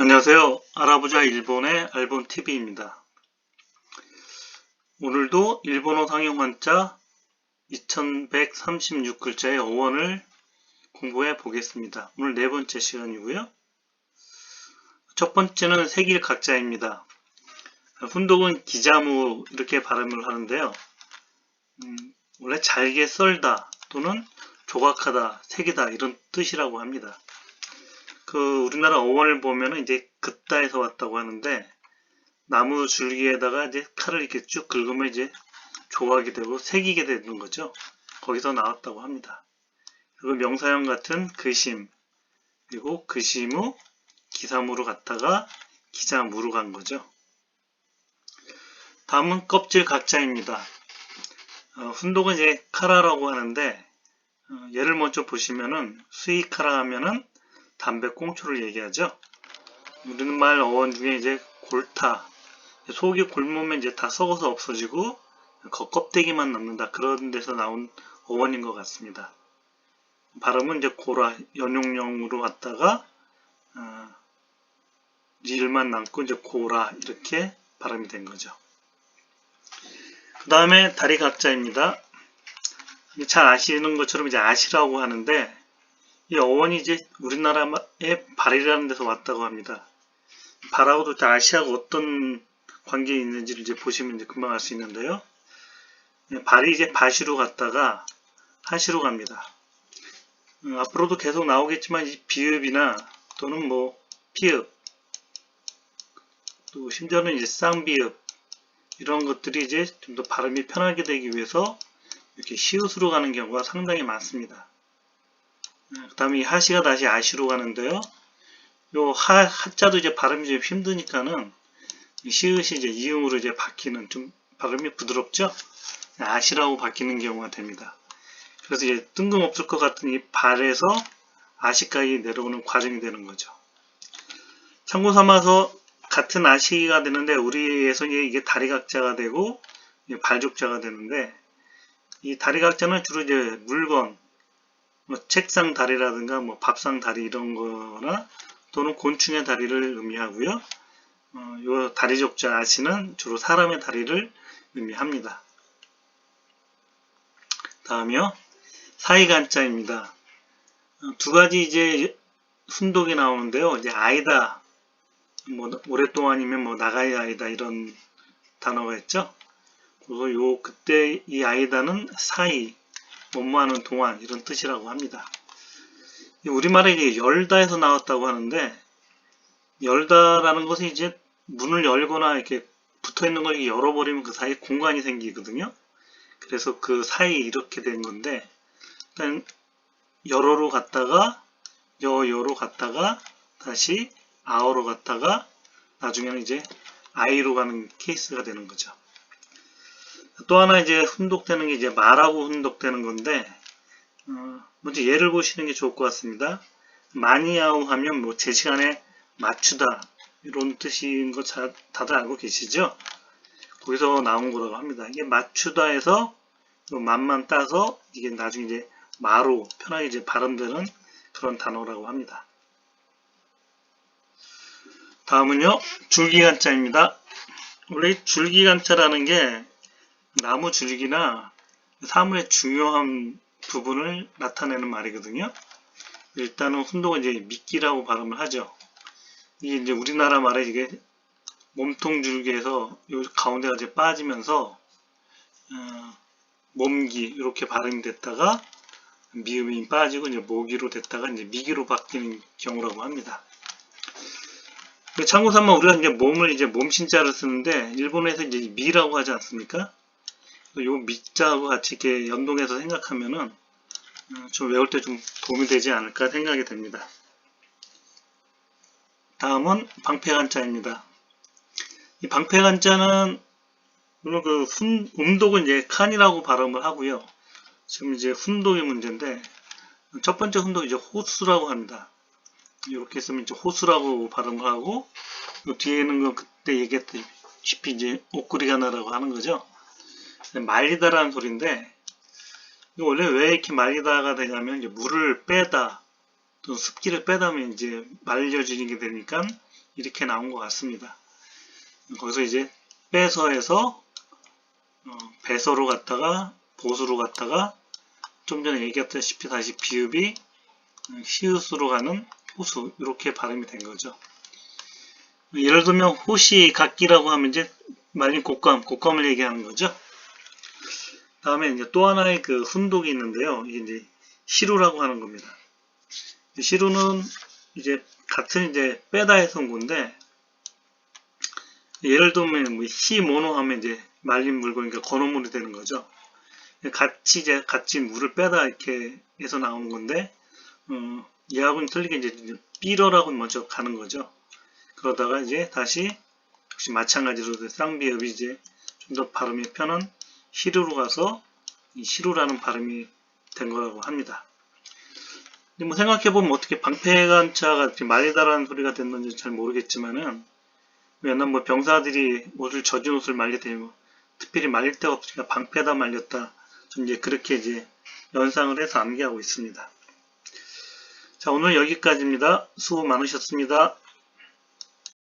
안녕하세요. 알아보자 일본의 알본TV입니다. 오늘도 일본어 상용 한자 2136글자의 어원을 공부해 보겠습니다. 오늘 네 번째 시간이고요. 첫 번째는 색일 각자입니다. 훈독은 기자무 이렇게 발음을 하는데요. 음, 원래 잘게 썰다 또는 조각하다, 색이다 이런 뜻이라고 합니다. 그 우리나라 어원을 보면은 이제 긋다에서 왔다고 하는데 나무 줄기에다가 이제 칼을 이렇게 쭉 긁으면 이제 조각이 되고 새기게 되는 거죠. 거기서 나왔다고 합니다. 그리고 명사형 같은 그심 그리고 그심우 기사무로 갔다가 기자무로 간 거죠. 다음은 껍질 각자입니다. 어, 훈독은 이제 카라라고 하는데 어, 예를 먼저 보시면은 수이카라 하면은 담배 꽁초를 얘기하죠. 우리말 어원 중에 이제 골타, 속이 굶으면 이제 다 썩어서 없어지고 겉껍데기만 남는다. 그런 데서 나온 어원인 것 같습니다. 발음은 이제 고라, 연용령으로 갔다가 어, 리을만 남고 이제 고라 이렇게 발음이 된 거죠. 그 다음에 다리 각자입니다. 잘 아시는 것처럼 이제 아시라고 하는데 이 어원이 이제 우리나라의 발이라는 데서 왔다고 합니다. 발하고도 아시아가 어떤 관계에 있는지를 이제 보시면 이제 금방 알 수 있는데요. 발이 이제 바시로 갔다가 하시로 갑니다. 음, 앞으로도 계속 나오겠지만 이 비읍이나 또는 뭐 피읍 또 심지어는 쌍비읍 이런 것들이 이제 좀 더 발음이 편하게 되기 위해서 이렇게 시옷으로 가는 경우가 상당히 많습니다. 그 다음에 이 하시가 다시 아시로 가는데요. 요 하, 하자도 이제 발음이 좀 힘드니까는 시읒이 이제 이음으로 이제 바뀌는 좀 발음이 부드럽죠? 아시라고 바뀌는 경우가 됩니다. 그래서 이제 뜬금없을 것 같은 이 발에서 아시까지 내려오는 과정이 되는 거죠. 참고 삼아서 같은 아시가 되는데 우리에서 이게 다리각자가 되고 발족자가 되는데 이 다리각자는 주로 이제 물건, 뭐 책상 다리라든가 뭐 밥상 다리 이런 거나 또는 곤충의 다리를 의미하고요. 어, 요 다리족자 아시는 주로 사람의 다리를 의미합니다. 다음이요. 사이간자입니다. 어, 두 가지 이제 순독이 나오는데요. 이제 아이다, 뭐 오랫동안이면 뭐 나가야 아이다 이런 단어가 있죠. 그리고 요 그때 이 아이다는 사이, 업무하는 동안 이런 뜻이라고 합니다. 우리말에 열다에서 나왔다고 하는데 열다라는 것은 이제 문을 열거나 이렇게 붙어 있는 걸 열어버리면 그 사이에 공간이 생기거든요. 그래서 그 사이 이렇게 된 건데 일단 열어로 갔다가 여여로 갔다가 다시 아어로 갔다가 나중에는 이제 아이로 가는 케이스가 되는 거죠. 또 하나 이제 훈독되는 게 이제 말하고 훈독되는 건데 어, 먼저 예를 보시는 게 좋을 것 같습니다. 마니아우 하면 뭐 제 시간에 맞추다 이런 뜻인 거 자, 다들 알고 계시죠? 거기서 나온 거라고 합니다. 이게 맞추다에서 만만 따서 이게 나중에 이제 마로 편하게 이제 발음되는 그런 단어라고 합니다. 다음은요 줄기간자입니다. 원래 줄기간자라는 게 나무 줄기나 사물의 중요한 부분을 나타내는 말이거든요. 일단은 훈독은 이제 미끼라고 발음을 하죠. 이게 이제 우리나라 말에 이게 몸통 줄기에서 요 가운데가 이제 빠지면서 어, 몸기 이렇게 발음이 됐다가 미음이 빠지고 이제 모기로 됐다가 이제 미기로 바뀌는 경우라고 합니다. 참고 삼아 우리가 이제 몸을 이제 몸신자를 쓰는데 일본에서 이제 미라고 하지 않습니까? 요 밑자하고 같이 이렇게 연동해서 생각하면은 어, 좀 외울 때 좀 도움이 되지 않을까 생각이 됩니다. 다음은 방패간자입니다. 이 방패간자는 물론 그 훈, 음독은 이제 칸이라고 발음을 하고요. 지금 이제 훈독의 문제인데 첫 번째 훈독이 이제 호수라고 합니다. 이렇게 쓰면 이제 호수라고 발음을 하고 뒤에는 건 그때 얘기했다시피 이제 옥구리가나라고 하는 거죠. 말리다라는 소리인데 원래 왜 이렇게 말리다가 되냐면 이제 물을 빼다 또 습기를 빼다면 이제 말려지게 되니까 이렇게 나온 것 같습니다. 거기서 이제 빼서에서 어, 배서로 갔다가 보수로 갔다가 좀 전에 얘기했다시피 다시 비읍이 시읒으로 가는 호수 이렇게 발음이 된 거죠. 예를 들면 호시 각기라고 하면 이제 말린 곡감, 곡감을 얘기하는 거죠. 다음에 이제 또 하나의 그 훈독이 있는데요. 이게 이제 시루라고 하는 겁니다. 시루는 이제 같은 이제 빼다에서 온 건데 예를 들면 뭐 시모노 하면 이제 말린 물건, 그러니까 건어물이 되는 거죠. 같이 이제 같이 물을 빼다 이렇게 해서 나오는 건데 어, 얘하고는 틀리게 이제 삐러라고 먼저 가는 거죠. 그러다가 이제 다시 역시 마찬가지로 쌍비읍이 이제 좀 더 발음이 편한 시루로 가서 이 시루라는 발음이 된 거라고 합니다. 뭐 생각해보면 어떻게 방패간차가 이렇게 말리다라는 소리가 됐는지 잘 모르겠지만은 옛날 뭐 병사들이 옷을 젖은 옷을 말릴 때 뭐 특별히 말릴 데가 없으니까 방패다 말렸다. 좀 이제 그렇게 이제 연상을 해서 암기하고 있습니다. 자, 오늘 여기까지입니다. 수고 많으셨습니다.